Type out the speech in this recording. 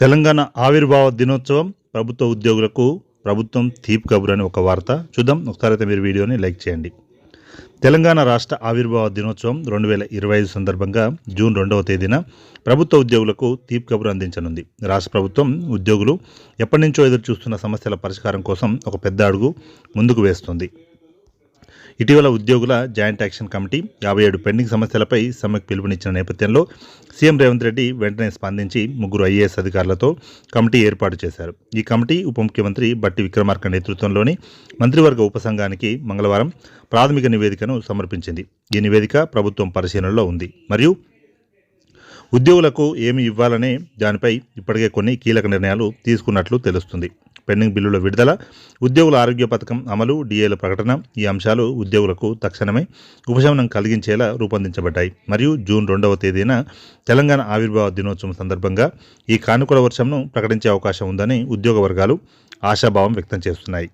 తెలంగాణ ఆవిర్భావ దినోత్సవం ప్రభుత్వ ఉద్యోగులకు ప్రభుత్వం తీపి కబురు అని ఒక వార్త. చూద్దాం. ఒకసారి అయితే మీరు వీడియోని లైక్ చేయండి. తెలంగాణ రాష్ట్ర ఆవిర్భావ దినోత్సవం రెండు వేల ఇరవై ఐదు సందర్భంగా జూన్ రెండవ తేదీన ప్రభుత్వ ఉద్యోగులకు తీపి కబురు అందించనుంది. రాష్ట్ర ప్రభుత్వం ఉద్యోగులు ఎప్పటి నుంచో ఎదురు చూస్తున్న సమస్యల పరిష్కారం కోసం ఒక పెద్ద అడుగు ముందుకు వేస్తుంది. ఇటీవల ఉద్యోగుల జాయింట్ యాక్షన్ కమిటీ యాభై ఏడు పెండింగ్ సమస్యలపై సమ్మెకు పిలుపునిచ్చిన నేపథ్యంలో సీఎం రేవంత్ రెడ్డి వెంటనే స్పందించి ముగ్గురు ఐఏఎస్ అధికారులతో కమిటీ ఏర్పాటు చేశారు. ఈ కమిటీ ఉప ముఖ్యమంత్రి బట్టి విక్రమార్క నేతృత్వంలోని మంత్రివర్గ ఉపసంఘానికి మంగళవారం ప్రాథమిక నివేదికను సమర్పించింది. ఈ నివేదిక ప్రభుత్వం పరిశీలనలో ఉంది. మరియు ఉద్యోగులకు ఏమి ఇవ్వాలనే దానిపై ఇప్పటికే కొన్ని కీలక నిర్ణయాలు తీసుకున్నట్లు తెలుస్తుంది. పెండింగ్ బిల్లుల విడుదల ఉద్యోగుల ఆరోగ్య పథకం అమలు డిఏల ప్రకటన ఈ అంశాలు ఉద్యోగులకు తక్షణమే ఉపశమనం కలిగించేలా రూపొందించబడ్డాయి. మరియు జూన్ రెండవ తేదీన తెలంగాణ ఆవిర్భావ దినోత్సవం సందర్భంగా ఈ కానుకల వర్షంను ప్రకటించే అవకాశం ఉందని ఉద్యోగ వర్గాలు ఆశాభావం వ్యక్తం చేస్తున్నాయి.